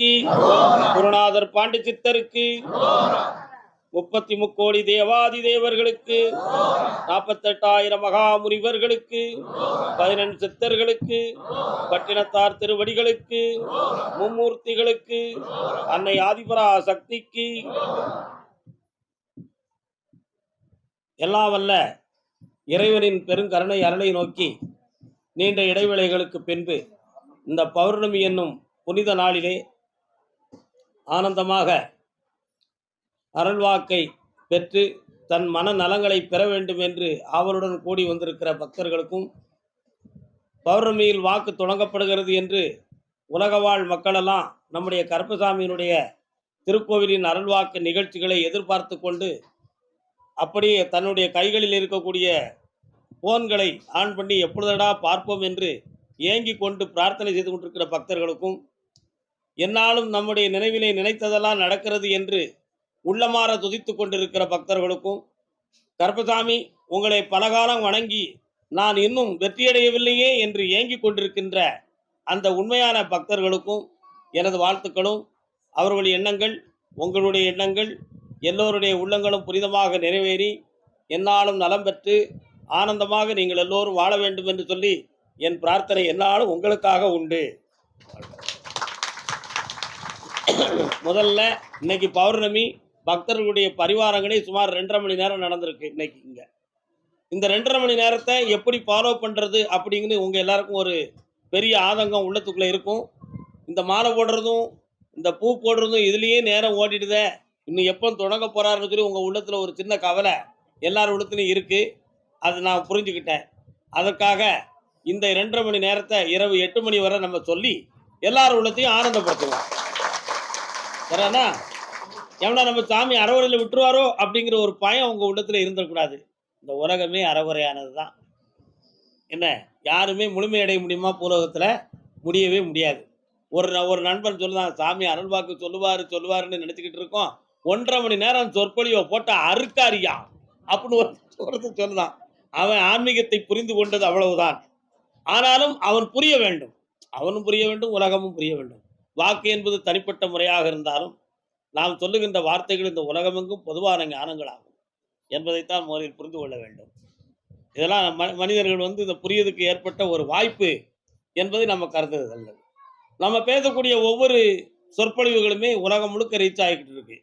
சித்தருக்கு குருநாதர் பாண்டி சித்தருக்கு முப்பத்தி முக்கோடி தேவாதி தேவர்களுக்கு நாற்பத்தெட்டாயிரம் மகாமுனிவர்களுக்கு பதினெண்டு சித்தர்களுக்கு பட்டினத்தார் திருவடிகளுக்கு மும்மூர்த்திகளுக்கு அன்னை ஆதிபரா சக்திக்கு எல்லாம் வல்ல இறைவனின் பெருங்கருணை அருளை நோக்கி நீண்ட இடைவேளைகளுக்கு பின்பு இந்த பௌர்ணமி என்னும் புனித நாளிலே ஆனந்தமாக அருள்வாக்கை பெற்று தன் மன நலங்களை பெற வேண்டும் என்று ஆவலுடன் கூடி வந்திருக்கிற பக்தர்களுக்கும் பௌர்ணமியில் வாக்கு தொடங்கப்படுகிறது என்று உலகவாழ் மக்களெல்லாம் நம்முடைய கருப்பசாமியினுடைய திருக்கோவிலின் அருள்வாக்கு நிகழ்ச்சிகளை எதிர்பார்த்து கொண்டு அப்படியே தன்னுடைய கைகளில் இருக்கக்கூடிய போன்களை ஆன் பண்ணி எப்பொழுதடா பார்ப்போம் என்று ஏங்கி கொண்டு பிரார்த்தனை செய்து கொண்டிருக்கிற பக்தர்களுக்கும் என்னாலும் நம்முடைய நினைவிலே நினைத்ததெல்லாம் நடக்கிறது என்று உள்ளமாற துதித்து கொண்டிருக்கிற பக்தர்களுக்கும் கருப்பசாமி உங்களை பலகாலம் வணங்கி நான் இன்னும் வெற்றியடையவில்லையே என்று ஏங்கிக் கொண்டிருக்கின்ற அந்த உண்மையான பக்தர்களுக்கும் எனது வாழ்த்துக்களும். அவர்களுடைய எண்ணங்கள் உங்களுடைய எண்ணங்கள் எல்லோருடைய உள்ளங்களும் புனிதமாக நிறைவேறி என்னாலும் நலம் பெற்று ஆனந்தமாக நீங்கள் எல்லோரும் வாழ வேண்டும் என்று சொல்லி என் பிரார்த்தனை என்னாலும் உங்களுக்காக உண்டு. முதல்ல இன்னைக்கு பௌர்ணமி பக்தர்களுடைய பரிவாரங்களே சுமார் ரெண்டரை மணி நேரம் நடந்திருக்கு இன்னைக்கு இங்க. இந்த ரெண்டரை மணி நேரத்தை எப்படி ஃபாலோ பண்றது அப்படிங்கிறது உங்க எல்லாருக்கும் ஒரு பெரிய ஆதங்கம் உள்ளத்துக்குள்ள இருக்கும். இந்த மாலை போடுறதும் இந்த பூ போடுறதும் இதுலயே நேரம் ஓடிடுதே. இன்னும் எப்போ தொடங்க போறாருன்னு சொல்லி உங்க உள்ளத்துல ஒரு சின்ன கவலை எல்லார் உள்ளத்துலையும் இருக்கு. அது நான் புரிஞ்சுக்கிட்டேன். அதற்காக இந்த ரெண்டரை மணி நேரத்தை இரவு எட்டு மணி வரை நம்ம சொல்லி எல்லார் உள்ளத்தையும் ஆனந்தப்படுத்துவோம். சரிண்ணா எவனா நம்ம சாமி அறவுரையில் விட்டுருவாரோ அப்படிங்கிற ஒரு பயம் உங்கள் உள்ளத்தில் இருந்துடக்கூடாது இந்த உலகமே அறவுரையானது தான் என்ன? யாருமே முழுமையடைய முடியுமா பூலோகத்தில்? முடியவே முடியாது. ஒரு ந- ஒரு நண்பன் சொல்லுதான் சாமி அருள்வாக்கு சொல்லுவார் சொல்லுவாருன்னு நினச்சிக்கிட்டு இருக்கோம். ஒன்றரை மணி நேரம் சொற்பொழிவை போட்ட அறுக்காரியா? அப்படின்னு ஒரு ஒருத்தன் சொல்லுதான். அவன் ஆன்மீகத்தை புரிந்து கொண்டது அவ்வளவுதான். ஆனாலும் அவன் புரிய வேண்டும். அவனும் புரிய வேண்டும் உலகமும் புரிய வேண்டும். வாக்கு என்பது தனிப்பட்ட முறையாக இருந்தாலும் நாம் சொல்லுகின்ற வார்த்தைகள் இந்த உலகமெங்கும் பொதுவான ஞானங்களாகும் என்பதைத்தான் முதலில் புரிந்து கொள்ள வேண்டும். இதெல்லாம் ம- மனிதர்கள் வந்து இந்த புரியதுக்கு ஏற்பட்ட ஒரு வாய்ப்பு என்பதை நம்ம கருதுறது நல்லது நம்ம பேசக்கூடிய ஒவ்வொரு சொற்பொழிவுகளுமே உலகம் முழுக்க ரீச் ஆகிக்கிட்டு இருக்கு.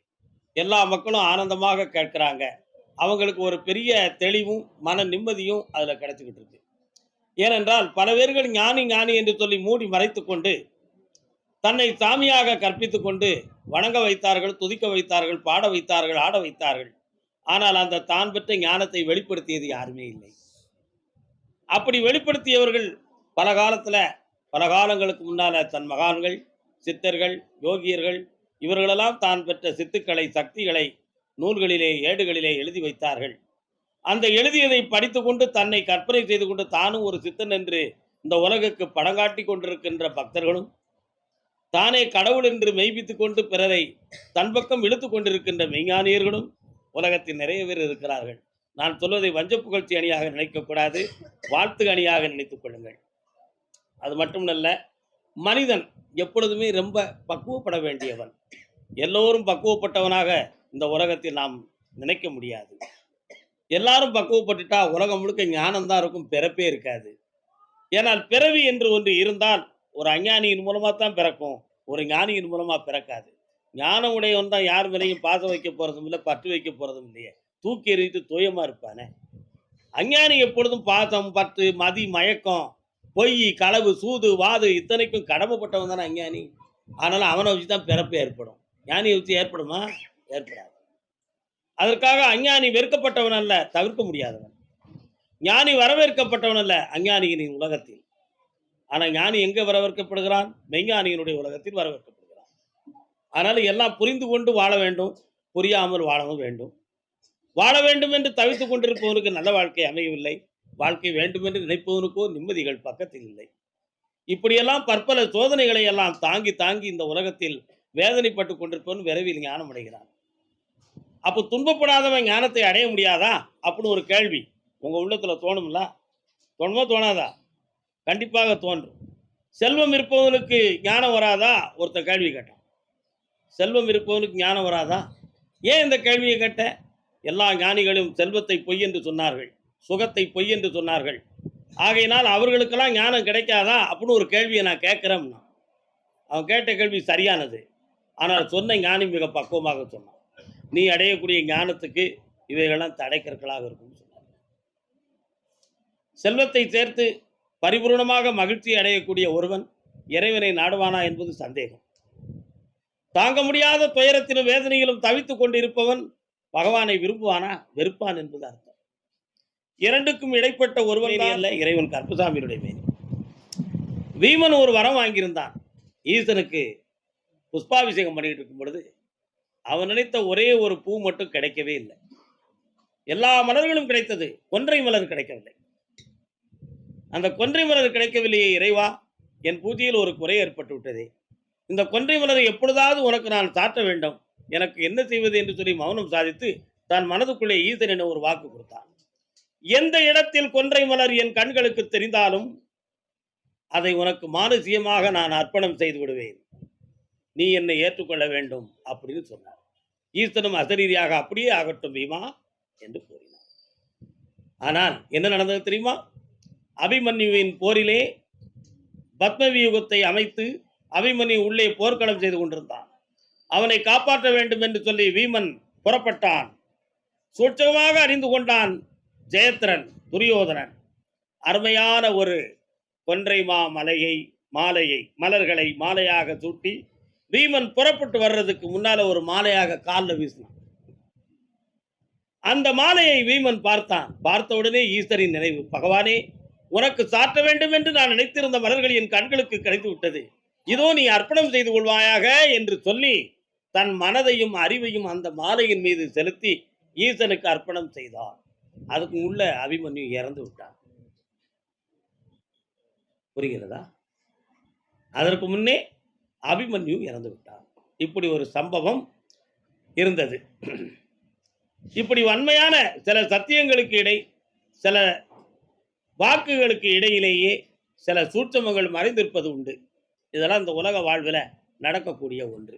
எல்லா மக்களும் ஆனந்தமாக கேட்குறாங்க. அவங்களுக்கு ஒரு பெரிய தெளிவும் மன நிம்மதியும் அதில் கிடைச்சிக்கிட்டு இருக்கு. ஏனென்றால் பல பேர்கள் ஞானி ஞானி என்று சொல்லி மூடி மறைத்து கொண்டு தன்னை சாமியாக கற்பித்து கொண்டு வணங்க வைத்தார்கள் துதிக்க வைத்தார்கள் பாட வைத்தார்கள் ஆட வைத்தார்கள். ஆனால் அந்த தான் பெற்ற ஞானத்தை வெளிப்படுத்தியது யாருமே இல்லை. அப்படி வெளிப்படுத்தியவர்கள் பல காலத்துல பல காலங்களுக்கு முன்னால் தன் மகான்கள் சித்தர்கள் யோகியர்கள் இவர்களெல்லாம் தான் பெற்ற சித்துக்களை சக்திகளை நூல்களிலே ஏடுகளிலே எழுதி வைத்தார்கள். அந்த எழுதியதை படித்துக்கொண்டு தன்னை கற்பனை செய்து கொண்டு தானும் ஒரு சித்தன் என்று இந்த உலகுக்கு படங்காட்டி கொண்டிருக்கின்ற பக்தர்களும் தானே கடவுள் என்று மெய்ப்பித்துக் கொண்டு பிறரை தன் பக்கம் இழுத்து கொண்டிருக்கின்ற மெய்ஞானியர்களும் உலகத்தில் நிறைய பேர் இருக்கிறார்கள். நான் சொல்வதை வஞ்ச புகழ்ச்சி அணியாக நினைக்கக்கூடாது வாழ்த்து அணியாக நினைத்துக் கொள்ளுங்கள். அது மட்டுமல்ல மனிதன் எப்பொழுதுமே ரொம்ப பக்குவப்பட வேண்டியவன். எல்லோரும் பக்குவப்பட்டவனாக இந்த உலகத்தில் நாம் நினைக்க முடியாது. எல்லாரும் பக்குவப்பட்டுட்டா உலகம் முழுக்க ஞானம் தான் இருக்கும் பிறப்பே இருக்காது. ஏனால் பிறவி என்று ஒன்று இருந்தால் ஒரு அஞ்ஞானியின் மூலமாக தான் பிறக்கும். ஒரு ஞானியின் மூலமாக பிறக்காது. ஞானம் உடையவன் தான் யார் மேலேயும் பாசம் வைக்க போகிறதும் இல்லை பற்று வைக்க போகிறதும் இல்லையே. தூக்கி எறிவித்து துயமாக இருப்பானே. அஞ்ஞானி எப்பொழுதும் பாசம் பற்று மதி மயக்கம் பொய் களவு சூது வாது இத்தனைக்கும் கடமைப்பட்டவன் தானே அஞ்ஞானி. அதனால் அவனை வச்சு தான் பிறப்பு ஏற்படும். ஞானியை வச்சு ஏற்படுமா? ஏற்படாது. அதற்காக அஞ்ஞானி வெறுக்கப்பட்டவன் அல்ல தவிர்க்க முடியாதவன். ஞானி வரவேற்கப்பட்டவன் அல்ல அஞ்ஞானியின் உலகத்தில். ஆனால் ஞானி எங்கே வரவேற்கப்படுகிறான்? மெய்ஞானியினுடைய உலகத்தில் வரவேற்கப்படுகிறான். அதனால் எல்லாம் புரிந்து கொண்டு வாழ வேண்டும். புரியாமல் வாழவும் வேண்டும். வாழ வேண்டும் என்று தவித்துக் கொண்டிருப்பவனுக்கு நல்ல வாழ்க்கை அமையவில்லை. வாழ்க்கை வேண்டும் என்று நினைப்பவனுக்கோ நிம்மதிகள் பக்கத்தில் இல்லை. இப்படியெல்லாம் பற்பல சோதனைகளை எல்லாம் தாங்கி தாங்கி இந்த உலகத்தில் வேதனைப்பட்டு கொண்டிருப்பவன் விரைவில் ஞானம் அடைகிறான். அப்போ துன்பப்படாதவன் ஞானத்தை அடைய முடியாதா? அப்படின்னு ஒரு கேள்வி. உங்கள் உள்ளத்தில் தோணும்ல? தோணுமோ? தோணாதா? கண்டிப்பாக தோன்றும். செல்வம் இருப்பவனுக்கு ஞானம் வராதா? ஒருத்தன் கேள்வி கேட்டான். செல்வம் இருப்பவனுக்கு ஞானம் வராதா? ஏன் இந்த கேள்வியை கேட்ட? எல்லா ஞானிகளும் செல்வத்தை பொய் என்று சொன்னார்கள். சுகத்தை பொய் என்று சொன்னார்கள். ஆகையினால் அவர்களுக்கெல்லாம் ஞானம் கிடைக்காதா? அப்படின்னு ஒரு கேள்வியை நான் கேட்குறேன்னா அவன் கேட்ட கேள்வி சரியானது. ஆனால் சொன்ன ஞானி மிக பக்குவமாக சொன்னான். நீ அடையக்கூடிய ஞானத்துக்கு இவைகளெல்லாம் தடைக்கற்களாக இருக்கும்னு சொன்னார். செல்வத்தை சேர்த்து பரிபூர்ணமாக மகிழ்ச்சி அடையக்கூடிய ஒருவன் இறைவனை நாடுவானா என்பது சந்தேகம். தாங்க முடியாத துயரத்திலும் வேதனையிலும் தவித்துக் கொண்டிருப்பவன் பகவானை விரும்புவானா? வெறுப்பான் என்பது அர்த்தம். இரண்டுக்கும் இடைப்பட்ட ஒருவன் அல்ல இறைவன் கருப்பசாமியுடைய மேனி வீமன் ஒரு வரம் வாங்கியிருந்தான். ஈசனுக்கு புஷ்பாபிஷேகம் பண்ணிட்டு இருக்கும் பொழுது அவன் நினைத்த ஒரே ஒரு பூ மட்டும் கிடைக்கவே இல்லை. எல்லா மலர்களும் கிடைத்தது கொன்றை மலர் கிடைக்கவில்லை. அந்த கொன்றை மலர் கிடைக்கவில்லையே இறைவா? என் பூஜையில் ஒரு குறை ஏற்பட்டு விட்டது இந்த கொன்றை மலரை எப்பொழுதாவது உனக்கு நான் சாட்ட வேண்டும்? எனக்கு என்ன செய்வது என்று சொல்லி மௌனம் சாதித்து தான் மனதுக்குள்ளே ஈசன் என ஒரு வாக்கு கொடுத்தான். எந்த இடத்தில் கொன்றை மலர் என் கண்களுக்கு தெரிந்தாலும் அதை உனக்கு மானுசியமாக நான் அர்ப்பணம் செய்து விடுவேன். நீ என்னை ஏற்றுக்கொள்ள வேண்டும் அப்படின்னு சொன்னார். ஈசனும் அசரீதியாக அப்படியே ஆகட்டும் பீமா என்று கூறினார். ஆனால் என்ன நடந்தது தெரியுமா? அபிமன்யுவின் போரிலே பத்மவியூகத்தை அமைத்து அபிமன்யு உள்ளே போர்க்களம் செய்து கொண்டிருந்தான். அவனை காப்பாற்ற வேண்டும் என்று சொல்லி வீமன் புறப்பட்டான். சூட்சமாக அறிந்து கொண்டான் ஜெயத்ரன் துரியோதனன். அருமையான ஒரு கொன்றை மா மலையை மாலையை மலர்களை மாலையாக சூட்டி வீமன் புறப்பட்டு வர்றதுக்கு முன்னால ஒரு மாலையாக காலில் வீசினான். அந்த மாலையை வீமன் பார்த்தான். பார்த்த உடனே ஈஸ்வரின் நினைவு பகவானே உனக்கு சாற்ற வேண்டும் என்று நான் நினைத்திருந்த மலர்கள் என் கண்களுக்கு கிடைத்து விட்டது. இதோ நீ அர்ப்பணம் செய்து கொள்வாயாக என்று சொல்லி தன் மனதையும் அறிவையும் அந்த மாலையின் மீது செலுத்தி ஈசனுக்கு அர்ப்பணம் செய்தார் அதுக்கு உள்ள அபிமன்யு இறந்து விட்டான். புரிகிறதா? அதற்கு முன்னே அபிமன்யு இறந்து விட்டான். இப்படி ஒரு சம்பவம் இருந்தது. இப்படி வன்மையான சில சத்தியங்களுக்கு இடை சில வாக்குகளுக்கு இடையிலேயே சில சூட்சமங்கள் மறைந்திருப்பது உண்டு. இதெல்லாம் இந்த உலக வாழ்வில் நடக்கக்கூடிய ஒன்று.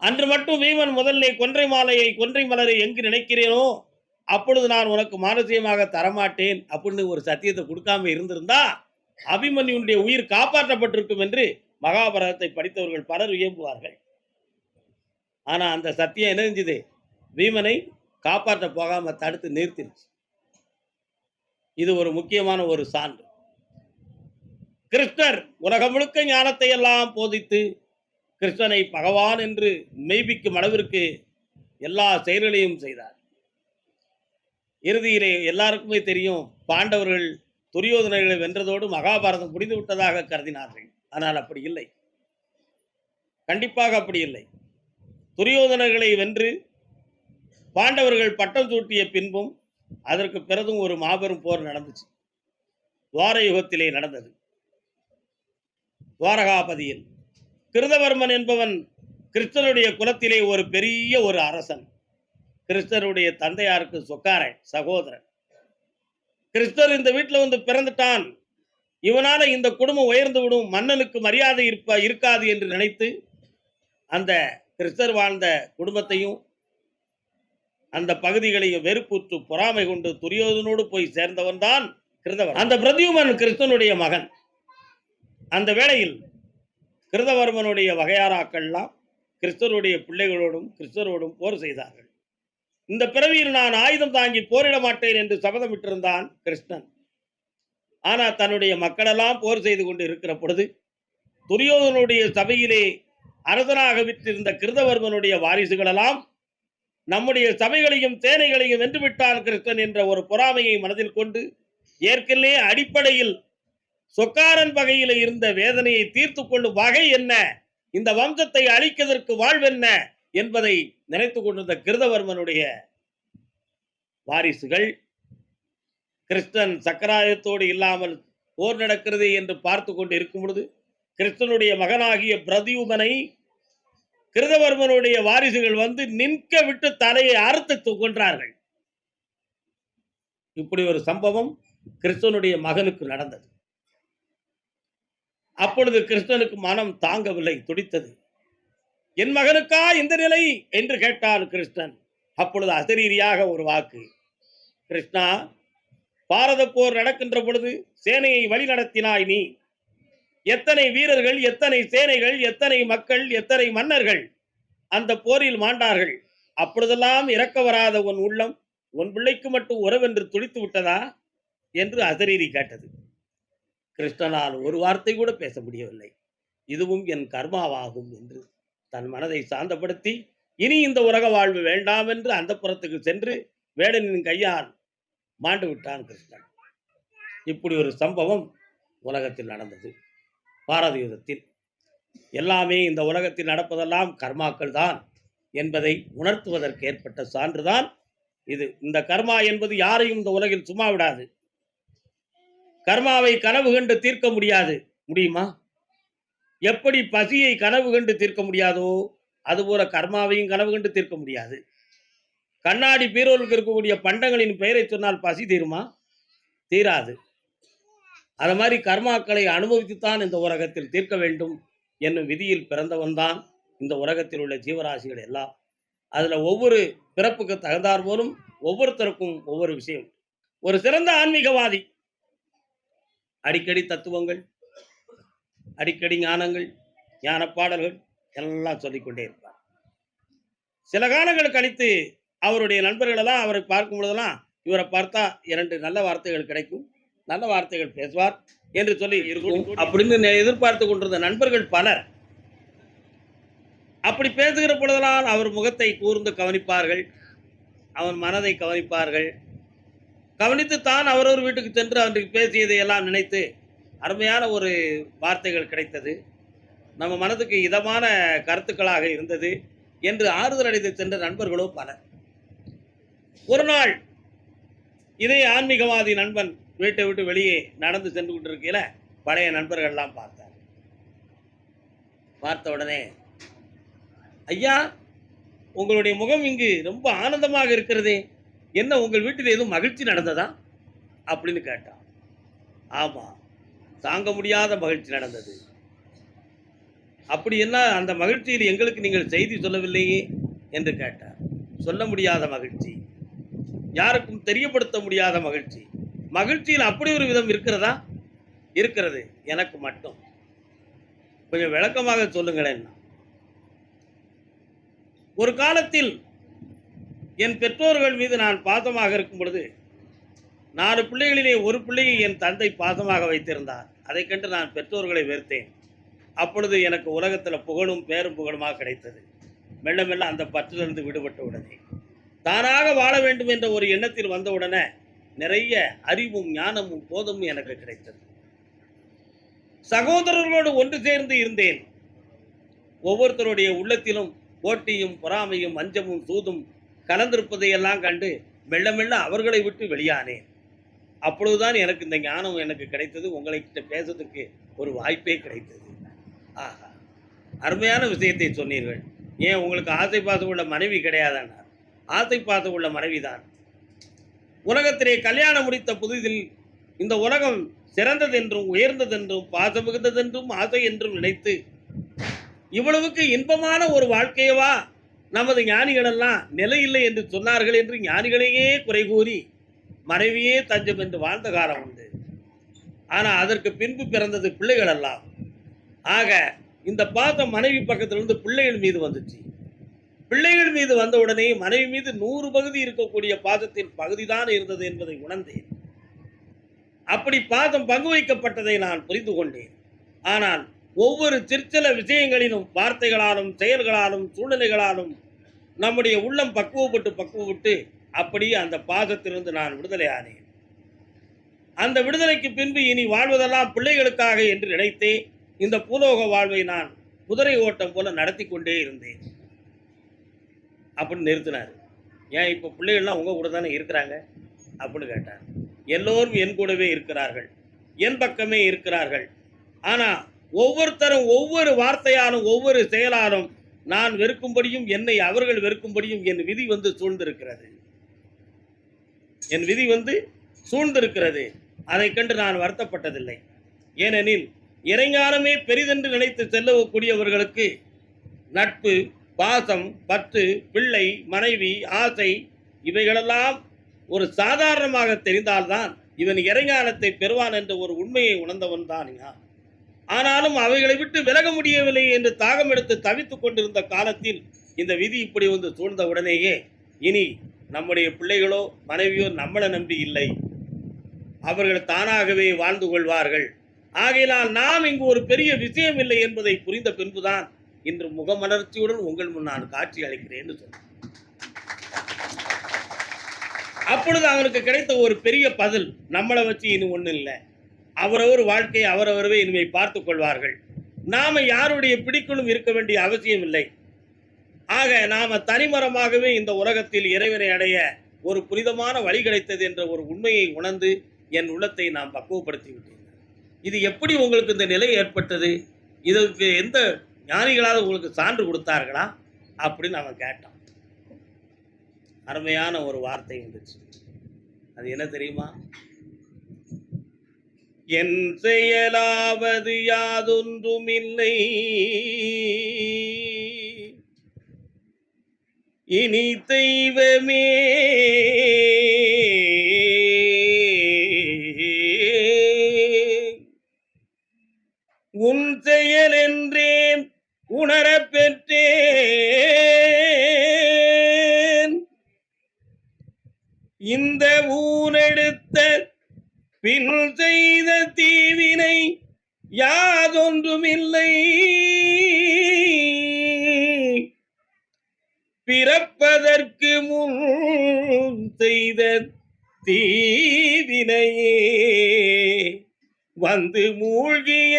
அன்று மட்டும் வீமன் முதல்ல கொன்றை மாலையை கொன்றை மலரை எங்கு நினைக்கிறேனோ அப்பொழுது நான் உனக்கு மானசீகமாக தரமாட்டேன் அப்படின்னு ஒரு சத்தியத்தை கொடுக்காம இருந்திருந்தா அபிமன்யுடைய உயிர் காப்பாற்றப்பட்டிருக்கும் என்று மகாபாரதத்தை படித்தவர்கள் பலர் வியம்புவார்கள் ஆனால் அந்த சத்தியம் என்ன செஞ்சது? வீமனை காப்பாற்ற போகாமல் தடுத்து நிறுத்திடுச்சு இது ஒரு முக்கியமான ஒரு சான்று. கிருஷ்ணர் உலகம் முழுக்க ஞானத்தை எல்லாம் போதித்து கிருஷ்ணனை பகவான் என்று மெய்ப்பிக்கும் அளவிற்கு எல்லா செயல்களையும் செய்தார். இறுதியிலே எல்லாருக்குமே தெரியும் பாண்டவர்கள் துரியோதனர்களை வென்றதோடு மகாபாரதம் முடிந்து விட்டதாக கருதினார்கள். ஆனால் அப்படி இல்லை. கண்டிப்பாக அப்படி இல்லை. துரியோதனர்களை வென்று பாண்டவர்கள் பட்டம் சூட்டிய பின்பும் அதற்கு பிறகும் ஒரு மாபெரும் போர் நடந்துச்சு. துவார யுகத்திலே நடந்தது. துவாரகாபதியில் கிருதவர்மன் என்பவன் கிருஷ்ணனுடைய குலத்திலே ஒரு பெரிய ஒரு அரசன். கிருஷ்ணருடைய தந்தையாருக்கு சொக்காரன் சகோதரன். கிருஷ்ணர் இந்த வீட்டில் வந்து பிறந்துட்டான். இவனால இந்த குடும்பம் உயர்ந்து விடும் மன்னனுக்கு மரியாதை இருப்ப இருக்காது என்று நினைத்து அந்த கிறிஸ்தர் வாழ்ந்த குடும்பத்தையும் அந்த பகுதிகளையும் வெறுப்புற்று பொறாமை கொண்டு துரியோதனோடு போய் சேர்ந்தவன் தான் கிருதவன் அந்த பிரதியுமன் கிருஷ்ணனுடைய மகன். அந்த வேளையில் கிருதவர்மனுடைய வகையாராக்கள்லாம் கிறிஸ்தருடைய பிள்ளைகளோடும் கிறிஸ்தரோடும் போர் செய்தார்கள். இந்த பிறவியில் நான் ஆயுதம் தாங்கி போரிட மாட்டேன் என்று சபதமிட்டிருந்தான் கிருஷ்ணன். ஆனால் தன்னுடைய மக்களெல்லாம் போர் செய்து கொண்டு இருக்கிற பொழுது துரியோதனுடைய சபையிலே அரசனாக விற்றிருந்த கிருதவர்மனுடைய வாரிசுகளெல்லாம் நம்முடைய சபைகளையும் சேனைகளையும் வென்று விட்டான் கிருஷ்ணன் என்ற ஒரு பொறாமையை மனதில் கொண்டு ஏற்கனவே அடிப்படையில் சொக்காரன் வகையில் இருந்த வேதனையை தீர்த்து கொள்ளும் வகை என்ன? இந்த வம்சத்தை அழிக்கதற்கு வாழ்வென்ன என்பதை நினைத்து கொண்டிருந்த கிருதவர்மனுடைய வாரிசுகள் கிருஷ்ணன் சக்கராயத்தோடு இல்லாமல் போர் நடக்கிறது என்று பார்த்து கொண்டு இருக்கும் பொழுது கிருஷ்ணனுடைய மகனாகிய பிரதியுமனை கிருதவர்மனுடைய வாரிசுகள் வந்து நிற்க விட்டு தலையை அறுத்து கொன்றார்கள். இப்படி ஒரு சம்பவம் கிருஷ்ணனுடைய மகனுக்கு நடந்தது. அப்பொழுது கிருஷ்ணனுக்கு மனம் தாங்கவில்லை துடித்தது. என் மகனுக்கா இந்த நிலை? என்று கேட்டான் கிருஷ்ணன் அப்பொழுது அசரீரியாக ஒரு வாக்கு. கிருஷ்ணா பாரத போர் நடக்கின்ற பொழுது சேனையை வழிநடத்தினாய் நீ. எத்தனை வீரர்கள் எத்தனை சேனைகள் எத்தனை மக்கள் எத்தனை மன்னர்கள் அந்த போரில் மாண்டார்கள்? அப்பொழுதெல்லாம் இறக்க வராத உன் உள்ளம் உன் பிள்ளைக்கு மட்டும் உறவென்று துடித்து விட்டதா? என்று அசரீரி கேட்டது. கிருஷ்ணனால் ஒரு வார்த்தை கூட பேச முடியவில்லை. இதுவும் என் கர்மாவாகும் என்று தன் மனதை சாந்தப்படுத்தி இனி இந்த உலக வாழ்வு வேண்டாம் என்று அந்த புறத்துக்கு சென்று வேடனின் கையால் மாண்டு விட்டான் கிருஷ்ணன். இப்படி ஒரு சம்பவம் உலகத்தில் நடந்தது. பாரத யுத்தத்தில். எல்லாமே இந்த உலகத்தில் நடப்பதெல்லாம் கர்மாக்கள் தான் என்பதை உணர்த்துவதற்கு ஏற்பட்ட சான்றுதான் இது. இந்த கர்மா என்பது யாரையும் இந்த உலகில் சும்மா விடாது. கர்மாவை கனவு கண்டு தீர்க்க முடியாது. முடியுமா? எப்படி பசியை கனவு கண்டு தீர்க்க முடியாதோ அதுபோல கர்மாவையும் கனவு கண்டு தீர்க்க முடியாது. கண்ணாடி பீரோலுக்கு இருக்கக்கூடிய பண்டங்களின் பெயரை சொன்னால் பசி தீருமா? தீராது. அது மாதிரி கர்மாக்களை அனுபவித்துத்தான் இந்த உலகத்தில் தீர்க்க வேண்டும் என்னும் விதியில் பிறந்தவன் தான் இந்த உலகத்தில் உள்ள ஜீவராசிகள் எல்லாம். அதில் ஒவ்வொரு பிறப்புக்கு தகுந்தார் போலும் ஒவ்வொருத்தருக்கும் ஒவ்வொரு விஷயம். ஒரு சிறந்த ஆன்மீகவாதி. அடிக்கடி தத்துவங்கள் அடிக்கடி ஞானங்கள் ஞான பாடல்கள் எல்லாம் சொல்லிக்கொண்டே இருப்பார். சில காலங்கள் கழித்து அவருடைய நண்பர்களெல்லாம் அவரை பார்க்கும் பொழுதெல்லாம் இவரை பார்த்தா இரண்டு நல்ல வார்த்தைகள் கிடைக்கும். நல்ல வார்த்தைகள் பேசுவார் என்று சொல்லி இருக்கும். அப்படின்னு எதிர்பார்த்து கொண்டிருந்த நண்பர்கள் பலர் அப்படி பேசுகிற பொழுதெல்லாம் அவர் முகத்தை கூர்ந்து கவனிப்பார்கள். அவன் மனதை கவனிப்பார்கள். கவனித்து தான் அவரவர் வீட்டுக்கு சென்று அவருக்கு பேசியதை எல்லாம் நினைத்து அருமையான ஒரு வார்த்தைகள் கிடைத்தது. நம்ம மனதுக்கு இதமான கருத்துக்களாக இருந்தது என்று ஆறுதல் அடைந்து சென்ற நண்பர்களோ பலர். ஒரு நாள் இதே ஆன்மீகவாதி நண்பன் வீட்டை விட்டு வெளியே நடந்து சென்று கொண்டிருக்கையில பழைய நண்பர்கள்லாம் பார்த்தார். பார்த்த உடனே ஐயா உங்களுடைய முகம் இங்கு ரொம்ப ஆனந்தமாக இருக்கிறதே. என்ன உங்கள் வீட்டில் எதுவும் மகிழ்ச்சி நடந்ததா? அப்படின்னு கேட்டான். ஆமாம் தாங்க முடியாத மகிழ்ச்சி நடந்தது. அப்படி என்ன அந்த மகிழ்ச்சியில் எங்களுக்கு நீங்கள் செய்தி சொல்லவில்லையே? என்று கேட்டார். சொல்ல முடியாத மகிழ்ச்சி. யாருக்கும் தெரியப்படுத்த முடியாத மகிழ்ச்சி. மகிழ்ச்சியில் அப்படி ஒரு விதம் இருக்கிறதா? இருக்கிறது. எனக்கு மட்டும். கொஞ்சம் விளக்கமாக சொல்லுங்களேன். ஒரு காலத்தில் என் பெற்றோர்கள் மீது நான் பாசமாக இருக்கும் பொழுது நாலு பிள்ளைகளிலே ஒரு பிள்ளையை என் தந்தை பாசமாக வைத்திருந்தார். அதை கண்டு நான் பெற்றோர்களை வெறுத்தேன். அப்பொழுது எனக்கு உலகத்தில் புகழும் பேரும் புகழுமாக கிடைத்தது. மெல்ல மெல்ல அந்த பற்றிலிருந்து விடுபட்ட உடனே. தானாக வாழ வேண்டும் என்ற ஒரு எண்ணத்தில் வந்தவுடனே நிறைய அறிவும் ஞானமும் போதமும் எனக்கு கிடைத்தது. சகோதரர்களோடு ஒன்று சேர்ந்து இருந்தேன். ஒவ்வொருத்தருடைய உள்ளத்திலும் போட்டியும் பொறாமையும் அஞ்சமும் சூதும் கலந்திருப்பதையெல்லாம் கண்டு மெல்ல மெல்ல அவர்களை விட்டு வெளியானேன். அப்பொழுதுதான் எனக்கு இந்த ஞானம் எனக்கு கிடைத்தது. உங்களை கிட்ட பேசுறதுக்கு ஒரு வாய்ப்பே கிடைத்தது. ஆஹா. அருமையான விஷயத்தை சொன்னீர்கள். ஏன் உங்களுக்கு ஆசை பாசம் உள்ள மனைவி கிடையாதானார்? ஆசை பாசம் உள்ள மனைவிதான். உலகத்திலே கல்யாணம் முடித்த புதிதில் இந்த உலகம் சிறந்ததென்றும் உயர்ந்ததென்றும் பாசமிகுந்ததென்றும் ஆசை என்றும் நினைத்து இவ்வளவுக்கு இன்பமான ஒரு வாழ்க்கையவா நமது ஞானிகளெல்லாம் நிலையில்லை என்று சொன்னார்கள் என்று ஞானிகளையே குறை கூறி மனைவியே தஞ்சம் என்று வாழ்ந்த காலம் உண்டு. ஆனால் அதற்கு பின்பு பிறந்தது பிள்ளைகள் எல்லாம் ஆக இந்த பாதம் மனைவி பக்கத்திலிருந்து பிள்ளைகள் மீது வந்துச்சு. பிள்ளைகள் மீது வந்தவுடனே மனைவி மீது நூறு பகுதி இருக்கக்கூடிய பாசத்தின் பகுதிதான் இருந்தது என்பதை உணர்ந்தேன். அப்படி பாதம் பங்கு வைக்கப்பட்டதை நான் புரிந்து கொண்டேன். ஆனால் ஒவ்வொரு சிற்சில விஷயங்களிலும் வார்த்தைகளாலும் செயல்களாலும் சூழ்நிலைகளாலும் நம்முடைய உள்ளம் பக்குவப்பட்டு பக்குவப்பட்டு அப்படியே அந்த பாதத்திலிருந்து நான் விடுதலை ஆனேன். அந்த விடுதலைக்கு பின்பு இனி வாழ்வதெல்லாம் பிள்ளைகளுக்காக என்று நினைத்தே இந்த பூலோக வாழ்வை நான் குதிரை ஓட்டம் போல நடத்தி கொண்டே இருந்தேன். அப்படின்னு நிறுத்தினார். ஏன் இப்போ பிள்ளைகள்லாம் உங்கள் கூட தானே இருக்கிறாங்க? அப்படின்னு கேட்டார். எல்லோரும் என் கூடவே இருக்கிறார்கள். என் பக்கமே இருக்கிறார்கள். ஆனால் ஒவ்வொருத்தரும் ஒவ்வொரு வார்த்தையாலும் ஒவ்வொரு செயலாலும் நான் வெறுக்கும்படியும் என்னை அவர்கள் வெறுக்கும்படியும் என் விதி வந்து சூழ்ந்திருக்கிறது. என் விதி வந்து சூழ்ந்திருக்கிறது. அதை கண்டு நான் வருத்தப்பட்டதில்லை. ஏனெனில் இறைஞானமே பெரிதென்று நினைத்து செல்லக்கூடியவர்களுக்கு நட்பு பாசம் பற்று பிள்ளை மனைவி ஆசை இவைகளெல்லாம் ஒரு சாதாரணமாக தெரிந்தால்தான் இவன் இறைஞானத்தை பெறுவான் என்ற ஒரு உண்மையை உணர்ந்தவன் தான் ஆனாலும் அவைகளை விட்டு விலக முடியவில்லை என்று தாகம் எடுத்து தவித்துக் கொண்டிருந்த காலத்தில் இந்த விதி இப்படி வந்து சூழ்ந்த உடனேயே இனி நம்முடைய பிள்ளைகளோ மனைவியோ நம்மளை நம்பி இல்லை. அவர்கள் தானாகவே வாழ்ந்து கொள்வார்கள். ஆகையினால் நாம் இங்கு ஒரு பெரிய விஷயம் இல்லை என்பதை புரிந்த பின்புதான் இன்று முகமலர்ச்சியுடன் உங்கள் முன் நான் காட்சி அளிக்கிறேன் என்று அப்பொழுது அவருக்கு கிடைத்த ஒரு பெரிய பதில் நம்மளை வச்சு இனி ஒன்றும் இல்லை. அவரவர் வாழ்க்கையை அவரவரவே இனிமே பார்த்துக் கொள்வார்கள். நாம யாருடைய பிடிக்கலும் இருக்க வேண்டிய அவசியம் இல்லை. ஆக நாம தனிமரமாகவே இந்த உலகத்தில் இறைவனை அடைய ஒரு புனிதமான வழி கிடைத்தது என்ற ஒரு உண்மையை உணர்ந்து என் உள்ளத்தை நாம் பக்குவப்படுத்தி விட்டேன் இது எப்படி உங்களுக்கு இந்த நிலை ஏற்பட்டது? இதற்கு எந்த ஞானிகளாவது உங்களுக்கு சான்று கொடுத்தார்களா அப்படின்னு அவன் கேட்டான். அருமையான ஒரு வார்த்தை இருந்துச்சு. அது என்ன தெரியுமா? என் செயலாவது யாதொன்றுமில்லை இனி தெய்வமே. உன் செயல் என்றேன் உணரப் பெற்றேன். இந்த ஊரெடுத்த பின் செய்த தீவினை யாதொன்றுமில்லை. பிறப்பதற்கு முன் செய்த தீவினையே. வந்து மூழ்கிய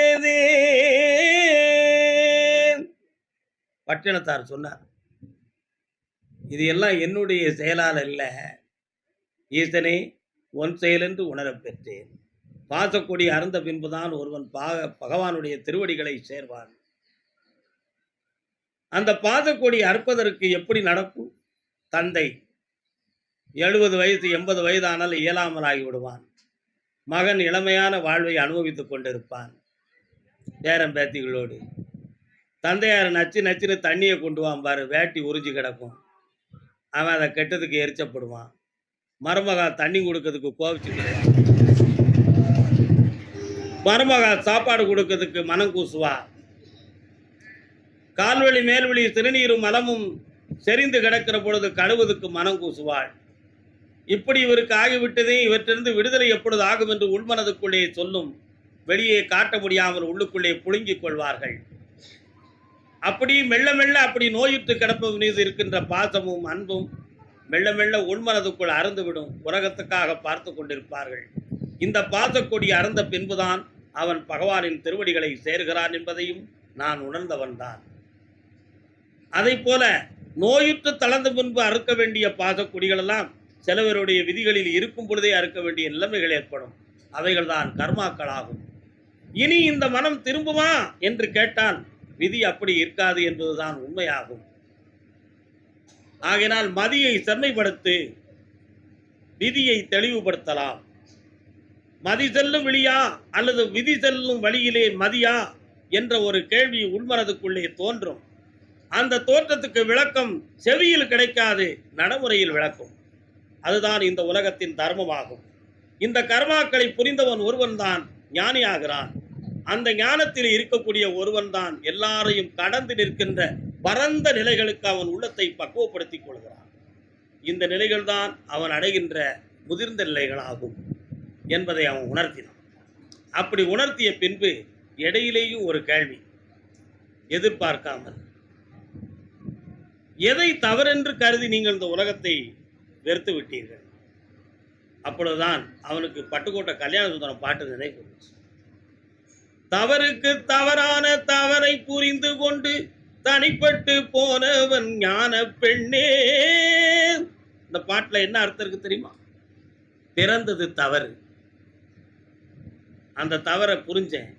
பட்டினத்தார் சொன்னார். இது எல்லாம் என்னுடைய செயலால் அல்ல ஈசனே உன் செயலென்று உணரப் பெற்றேன். பாசக்கொடி அறந்த பின்புதான் ஒருவன் பாக பகவானுடைய திருவடிகளை சேர்வான். அந்த பாசக்கொடி அறுப்பதற்கு எப்படி நடக்கும்? தந்தை எழுபது வயசு எண்பது வயதானால் இயலாமல் ஆகிவிடுவான் மகன் இளமையான வாழ்வை அனுபவித்துக் கொண்டிருப்பான். பேரன் பேத்திகளோடு. தந்தையார் நச்சு நச்சுன்னு தண்ணியை கொண்டு வான் பாரு வேட்டி உறிஞ்சி கிடக்கும். அவன் அதை கெட்டதுக்கு எரிச்சப்படுவான். மருமகா தண்ணி கொடுக்கறதுக்கு கோவிச்சுக்கிடுவான் மருமகா சாப்பாடு கொடுக்கறதுக்கு மனம் கூசுவா. கால்வழி மேல்வழி திருநீரும் மலமும் செறிந்து கிடக்கிற பொழுது கழுவதுக்கு மனம் கூசுவாள். இப்படி இவருக்கு ஆகிவிட்டதே இவற்றிலிருந்து விடுதலை எப்பொழுது ஆகும் என்று உள்மனதுக்குள்ளே சொல்லும். வெளியே காட்ட முடியாமல் உள்ளுக்குள்ளே புழுங்கிக் கொள்வார்கள். அப்படி மெல்ல மெல்ல அப்படி நோயுற்று கிடப்பது மீது இருக்கின்ற பாசமும் அன்பும் மெல்ல மெல்ல உள்மனதுக்குள் அறந்துவிடும். உலகத்துக்காக பார்த்து கொண்டிருப்பார்கள். இந்த பாசக்கொடி அறந்த பின்புதான் அவன் பகவானின் திருவடிகளை சேர்கிறான் என்பதையும் நான் உணர்ந்தவன்தான் அதைப் போல நோயுற்று தளர்ந்த முன்பு அறுக்க வேண்டிய பாசக்கொடிகளெல்லாம் சிலவருடைய விதிகளில் இருக்கும் பொழுதே அறுக்க வேண்டிய நிலைமைகள் ஏற்படும். அவைகள்தான் கர்மாக்களாகும். இனி இந்த மனம் திரும்புமா என்று கேட்டால் விதி அப்படி இருக்காது என்பதுதான் உண்மையாகும். ஆகையினால் மதியை செம்மைப்படுத்து விதியை தெளிவுபடுத்தலாம். மதி செல்லும் வழியா அல்லது விதி செல்லும் வழியிலே மதியா என்ற ஒரு கேள்வி உள்மனதுக்குள்ளே தோன்றும். அந்த தோற்றத்துக்கு விளக்கம் செவியில் கிடைக்காது நடைமுறையில் விளக்கும். அதுதான் இந்த உலகத்தின் தர்மமாகும். இந்த கர்மாக்களை புரிந்தவன் ஒருவன்தான் ஞானியாகிறான். அந்த ஞானத்தில் இருக்கக்கூடிய ஒருவன் தான் எல்லாரையும் கடந்து நிற்கின்ற பரந்த நிலைகளுக்கு அவன் உள்ளத்தை பக்குவப்படுத்திக் கொள்கிறான். இந்த நிலைகள்தான் அவன் அடைகின்ற முதிர்ந்த நிலைகளாகும் என்பதை அவன் உணர்த்தினான். அப்படி உணர்த்திய பின்பு இடையிலேயும் ஒரு கேள்வி எதிர்பார்க்காமல் எதை தவறென்று கருதி நீங்கள் இந்த உலகத்தை வெறுத்து விட்டீர்கள்? அப்பொழுதுதான் அவனுக்கு பட்டுக்கோட்டை கல்யாண சுந்தரம் பாட்டு நினைவு வந்துச்சு. தவறுக்கு தவறான தவறை புரிந்து கொண்டு தனிப்பட்டு போனவன் ஞான பெண்ணே. இந்த பாட்டில் என்ன அர்த்தம் இருக்கு தெரியுமா? பிறந்தது தவறு. அந்த தவறை புரிஞ்சேன்.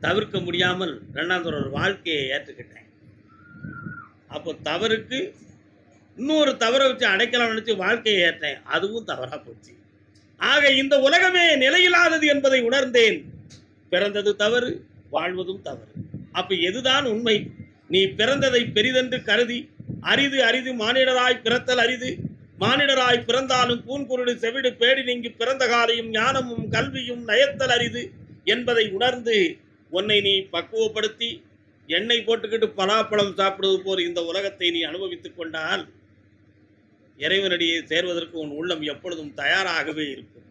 தவிர்க்க முடியாமல் ரெண்டாந்தோட ஒரு வாழ்க்கையை ஏற்றுக்கிட்டேன். அப்போ தவறுக்கு இன்னொரு தவறை வச்சு அடைக்கலாம் நினச்சி வாழ்க்கையை ஏற்றேன். அதுவும் தவறாக போச்சு. ஆக இந்த உலகமே நிலையில்லாதது என்பதை உணர்ந்தேன். பிறந்தது தவறு வாழ்வதும் தவறு. அப்ப எதுதான் உண்மை? நீ பிறந்ததை பெரிதென்று கருதி அரிது அரிது மானிடராய் பிறத்தல் அரிது. மானிடராய் பிறந்தாலும் கூன்குருடு செவிடு பேடி நீங்கி பிறந்த காலையும் ஞானமும் கல்வியும் நயத்தல் அரிது என்பதை உணர்ந்து உன்னை நீ பக்குவப்படுத்தி எண்ணெய் போட்டுக்கிட்டு பலாப்பழம் சாப்பிடுவது போல் இந்த உலகத்தை நீ அனுபவித்துக் கொண்டால் இறைவனடியை சேர்வதற்கு உன் உள்ளம் எப்பொழுதும் தயாராகவே இருக்கும்.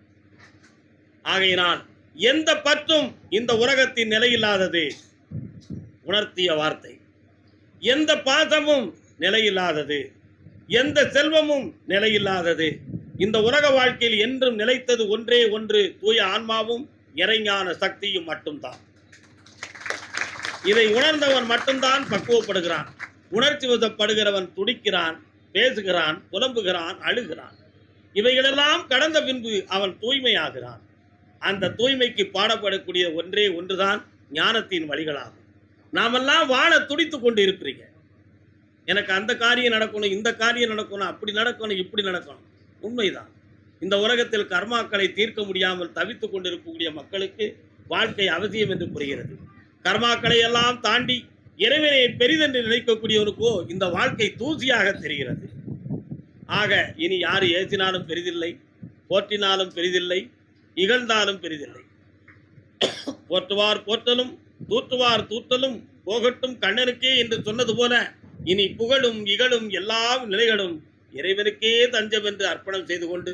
ஆகையினால் எந்த பற்றும் இந்த உலகத்தின் நிலையில்லாதது. உணர்த்திய வார்த்தை. எந்த பாசமும் நிலையில்லாதது. எந்த செல்வமும் நிலையில்லாதது. இந்த உலக வாழ்க்கையில் என்றும் நிலைத்தது ஒன்றே ஒன்று தூய ஆன்மாவும் இறைஞான சக்தியும் மட்டும்தான். இதை உணர்ந்தவன் மட்டும்தான் பக்குவப்படுகிறான். உணர்ச்சி வசப்படுகிறவன் துடிக்கிறான் பேசுகிறான் புலம்புகிறான் அழுகிறான். இவைகளெல்லாம் கடந்த பின்பு அவன் தூய்மையாகிறான். அந்த தூய்மைக்கு பாடப்படக்கூடிய ஒன்றே ஒன்றுதான் ஞானத்தின் வழிகளாகும். நாமெல்லாம் வாழ துடித்து கொண்டு இருக்கிறீங்க எனக்கு அந்த காரியம் நடக்கணும் இந்த காரியம் நடக்கணும் அப்படி நடக்கணும் இப்படி நடக்கணும். உண்மைதான். இந்த உலகத்தில் கர்மாக்களை தீர்க்க முடியாமல் தவித்துக் கொண்டிருக்கக்கூடிய மக்களுக்கு வாழ்க்கை அவசியம் என்று புரிகிறது. கர்மாக்களை எல்லாம் தாண்டி இறைவனை பெரிதென்று நினைக்கக்கூடியவனுக்கோ இந்த வாழ்க்கை தூசியாக தெரிகிறது. ஆக இனி யார் ஏற்றினாலும் பெரிதில்லை போற்றினாலும் பெரிதில்லை இகழ்ந்தாலும் பெரிதில்லை. போற்றுவார் போற்றலும் தூற்றுவார் தூற்றலும் போகட்டும் கண்ணனுக்கே என்று சொன்னது போல இனி புகழும் இகழும் எல்லா நிலைகளும் இறைவனுக்கே தஞ்சம் என்று அர்ப்பணம் செய்து கொண்டு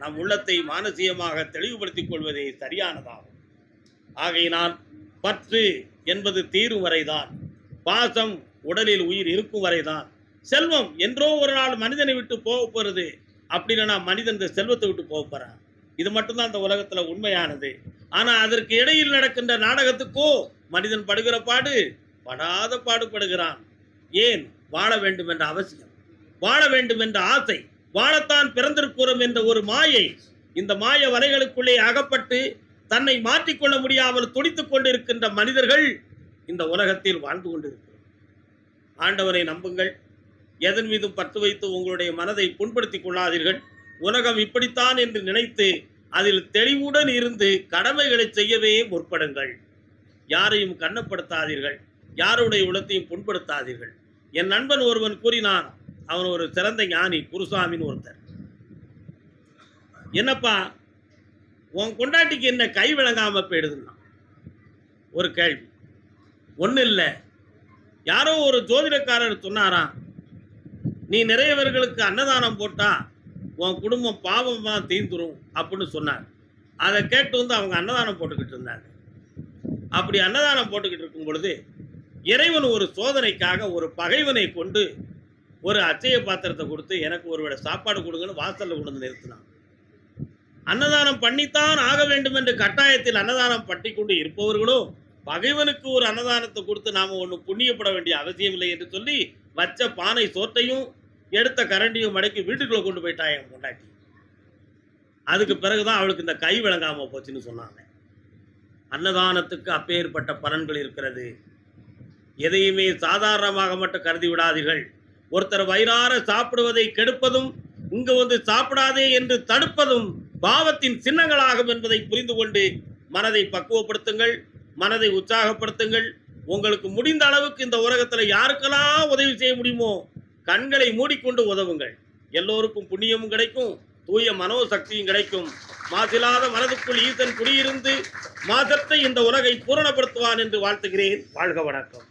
நம் உள்ளத்தை மானசீகமாக தெளிவுபடுத்திக் கொள்வதே சரியானதாகும். ஆகையினால் பற்று என்பது தீரும் வரைதான் பாசம் உடலில் உயிர் இருக்கும் வரைதான் செல்வம் என்றோ ஒரு நாள் மனிதனை விட்டு போக போறது அப்படின்னா மனிதன் இந்த செல்வத்தை விட்டு போக போறான். இது மட்டும்தான் அந்த உலகத்தில் உண்மையானது. ஆனால் அதற்கு இடையில் நடக்கின்ற நாடகத்துக்கோ மனிதன் படுகிற பாடு படாத பாடுபடுகிறான். ஏன்? வாழ வேண்டும் என்ற அவசியம். வாழ வேண்டும் என்ற ஆசை. வாழத்தான் பிறந்திருக்கிறோம் என்ற ஒரு மாயை இந்த மாய வலைகளுக்குள்ளே அகப்பட்டு தன்னை மாற்றிக்கொள்ள முடியாமல் துடித்துக் கொண்டிருக்கின்ற மனிதர்கள் இந்த உலகத்தில் வாழ்ந்து கொண்டிருக்கிறோம். ஆண்டவரை நம்புங்கள். எதன் மீதும் பற்று வைத்து உங்களுடைய மனதை புண்படுத்திக் கொள்ளாதீர்கள். உலகம் இப்படித்தான் என்று நினைத்து அதில் தெளிவுடன் இருந்து கடமைகளை செய்யவே முற்படுங்கள். யாரையும் கண்ணப்படுத்தாதீர்கள். யாருடைய உலத்தையும் புண்படுத்தாதீர்கள். என் நண்பன் ஒருவன் கூறினான் அவன் ஒரு சிறந்த ஞானி குருசாமின்னு ஒருத்தர். என்னப்பா உன் கொண்டாட்டிக்கு என்ன கை விளங்காம போயிடுதுன்னா? ஒரு கேள்வி. ஒன்றும் இல்லை. யாரோ ஒரு ஜோதிடக்காரர் சொன்னாராம் நீ நிறையவர்களுக்கு அன்னதானம் போட்டால் உன் குடும்பம் பாவமாக தீந்துரும் அப்படின்னு சொன்னார். அதை கேட்டு வந்து அவங்க அன்னதானம் போட்டுக்கிட்டு இருந்தாங்க. அப்படி அன்னதானம் போட்டுக்கிட்டு இருக்கும் பொழுது இறைவன் ஒரு சோதனைக்காக ஒரு பகைவனை கொண்டு ஒரு அச்சய பாத்திரத்தை கொடுத்து எனக்கு ஒருவேளை சாப்பாடு கொடுங்கன்னு வாசலில் கொண்டு வந்து நிறுத்தினான். அன்னதானம் பண்ணித்தான் ஆக வேண்டும் என்று கட்டாயத்தில் அன்னதானம் பட்டி கொண்டு இருப்பவர்களோ பகைவனுக்கு ஒரு அன்னதானத்தை கொடுத்து நாம் ஒன்று புண்ணியப்பட வேண்டிய அவசியம் இல்லை என்று சொல்லி வச்ச பானை சோற்றையும் எடுத்த கரண்டியும் மடக்கி வீட்டுக்குள்ளே கொண்டு போயிட்டா என் பொண்டாட்டி. அதுக்கு பிறகுதான் அவளுக்கு இந்த கை விளங்காம போச்சுன்னு சொன்னாங்க. அன்னதானத்துக்கு அப்பேற்பட்ட பலன்கள் இருக்கிறது. எதையுமே சாதாரணமாக மட்டும் கருதி விடாதீர்கள். ஒருத்தர் வயிறார சாப்பிடுவதை கெடுப்பதும் இங்க வந்து சாப்பிடாதே என்று தடுப்பதும் பாவத்தின் சின்னங்களாகும் என்பதை புரிந்து கொண்டு மனதை பக்குவப்படுத்துங்கள் மனதை உற்சாகப்படுத்துங்கள். உங்களுக்கு முடிந்த அளவுக்கு இந்த உலகத்தில் யாருக்கெல்லாம் உதவி செய்ய முடியுமோ கண்களை மூடிக்கொண்டு உதவுங்கள். எல்லோருக்கும் புண்ணியமும் கிடைக்கும் தூய மனோசக்தியும் கிடைக்கும். மாசில்லாத மனதுக்குள் ஈசன் குடியிருந்து மாதத்தை இந்த உலகை பூரணப்படுத்துவான் என்று வாழ்த்துகிறேன். வாழ்க வணக்கம்.